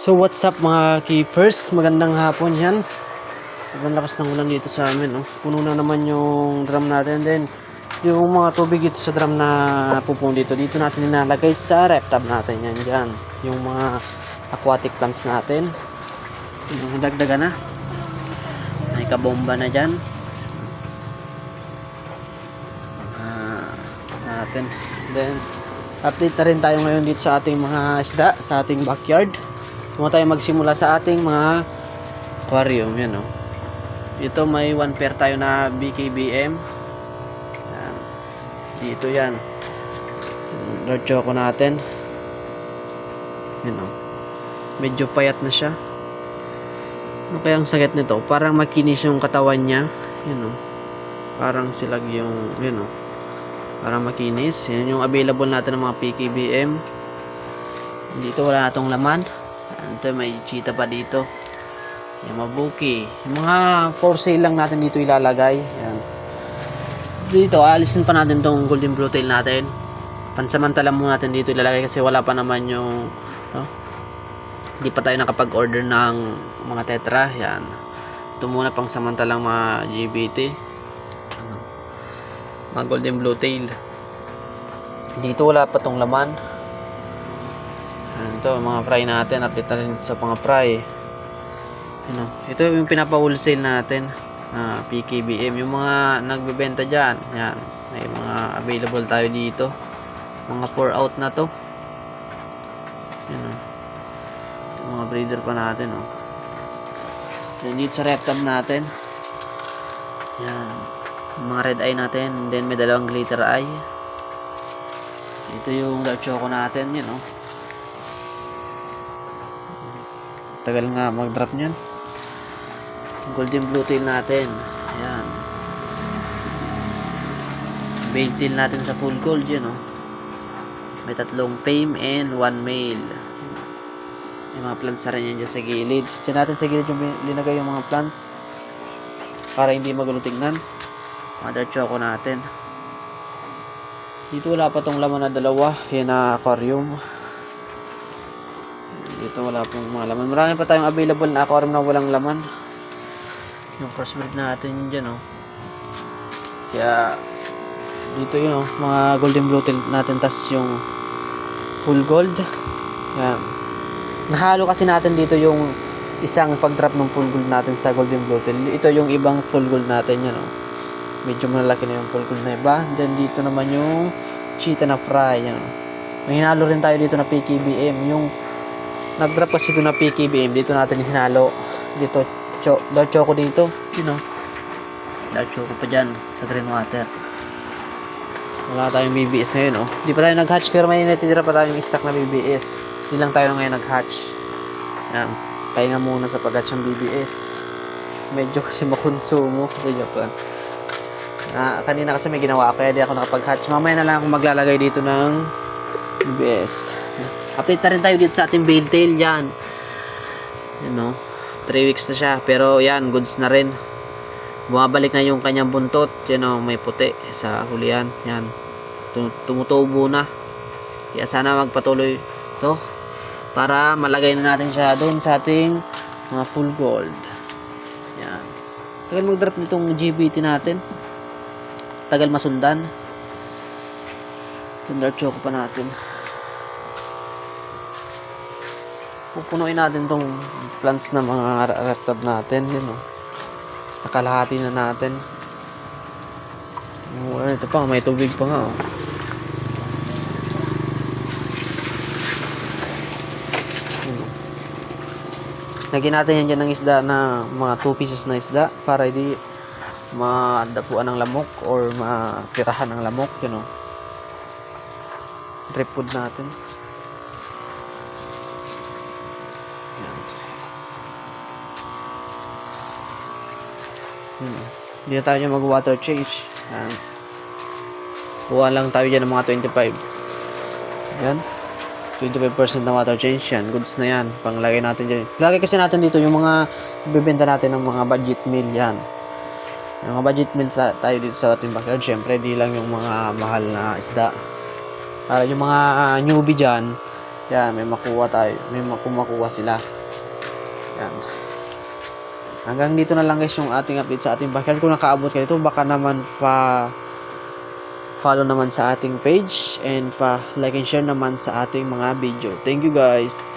So what's up mga keepers? Magandang hapon yan. Sobrang lakas ng ulan dito sa amin. No? Puno na naman yung drum natin. Then yung mga tubig dito sa drum na pupong dito, dito natin nilalagay sa rep tab natin. Yan dyan. Yung mga aquatic plants natin. Yung dagdagan na. May kabomba na dyan. Ah, natin. Then, update na rin tayo ngayon dito sa ating mga isda, sa ating backyard. Muna tayo magsimula sa ating mga aquarium. Yan, oh. Ito may one pair tayo na BKBM. Yan. Dito yan. Lord Choco natin. Yan, oh. Medyo payat na siya. Ano kaya ang sakit nito? Parang makinis yung katawan niya. Yan, oh. Parang silag yung, yan, oh. Parang makinis. Yan yung available natin ng mga PKBM. Dito wala natong laman. Ito may cheetah pa dito. Yung mabuki. Yung mga for sale lang natin dito ilalagay. Yan. Dito, alisin pa natin tong golden blue tail natin. Pansamantala muna natin dito ilalagay kasi wala pa naman yung no? Hindi pa tayo nakapag-order ng mga tetra. Yan. Ito muna pang samantalang mga GBT. Ano? Mga golden blue tail. Dito wala pa tong laman. Ano to, mga fry natin. Update na rin sa mga fry. Ano, ito yung pinapa-wholesale natin. Ah, PKBM. Yung mga nagbebenta dyan. Yan. May mga available tayo dito. Mga pour out na to. Yan o. Yung mga breeder pa natin o. Then dito sa rectum natin. Yan. Yung mga red eye natin. And then may dalawang glitter eye. Ito yung dark choco natin. Yan o. Tagal nga mag-drop niyan. Golden blue tail natin. Ayan. Male tail natin sa full gold yun, oh. May tatlong fame and one male. May mga plants na rin yan dyan sa gilid. Diyan natin sa gilid yung linagay yung mga plants. Para hindi magulo tingnan. Mother choco natin. Dito wala pa tong laman na dalawa. Yan na aquarium. Dito wala pong mga laman. Marami pa tayong available na aquarium na walang laman. Yung crossbreed natin dyan, oh. Kaya, dito yun, oh. Mga golden blue natin. tas yung full gold. Yan. Nahalo kasi natin dito yung isang pag-drop ng full gold natin sa golden blue. Ito yung ibang full gold natin, yan, oh. Medyo malaki na yung full gold na iba. Then, dito naman yung cheetah na fry, yan, oh. May hinalo rin tayo dito na PKBM. Yung nag-drop kasi ito na PKBM. Dito natin hinalo. Dito, cho dark choco dito. You know. Dark choco pa dyan sa green water. Wala tayong BBS ngayon, oh. Di pa tayo nag-hatch pero may natitira pa tayong stock na BBS. Di lang tayo ngayon nag-hatch. Yan. Pahinga muna sa pag-hatch ng BBS. Medyo kasi makonsumo. Joke lang. Ah, kanina kasi may ginawa ako kaya di ako nakapag-hatch. Mamaya na lang ako maglalagay dito ng BBS. Update na rin tayo dito sa ating bale tail yan. You know, 3 weeks na siya. Pero yan, goods na rin. Bumabalik na yung kanyang buntot. Yan o, may puti sa hulihan. Yan. Tum- Tumutubo na. Kaya sana magpatuloy to para malagay na natin siya doon sa ating mga full gold. Yan. Tagal mag-drop nitong GBT natin. Tagal masundan. Tundar choco pa natin. Pupunuin natin tong plants na mga reptab natin. Yun, oh. Nakalahati na natin. Oh, ito pa, may tubig pa nga. Oh. Yun, oh. Lagyan natin yan dyan ng isda na mga 2 pieces na isda para hindi madapuan ng lamok or matirahan ng lamok, you know. Drip food natin. Yan. Hmm. Hindi na tayo mag water change. Yan. Kuha lang tayo dyan ng mga 25. Yan. 25% na water change yan. Goods na yan. Panglagay natin dyan. Lagay kasi natin dito yung mga bibenta natin ng mga budget meal yan. Yung mga budget meal sa, tayo dito sa ating backyard. Syempre, di lang yung mga mahal na isda. Para yung mga newbie dyan, Yan, may makuha tayo. May makumakuha sila. Yan. Hanggang dito na lang guys yung ating update sa ating backyard. Kung nakaabot kayo dito, baka naman pa follow naman sa ating page and pa like and share naman sa ating mga video. Thank you guys.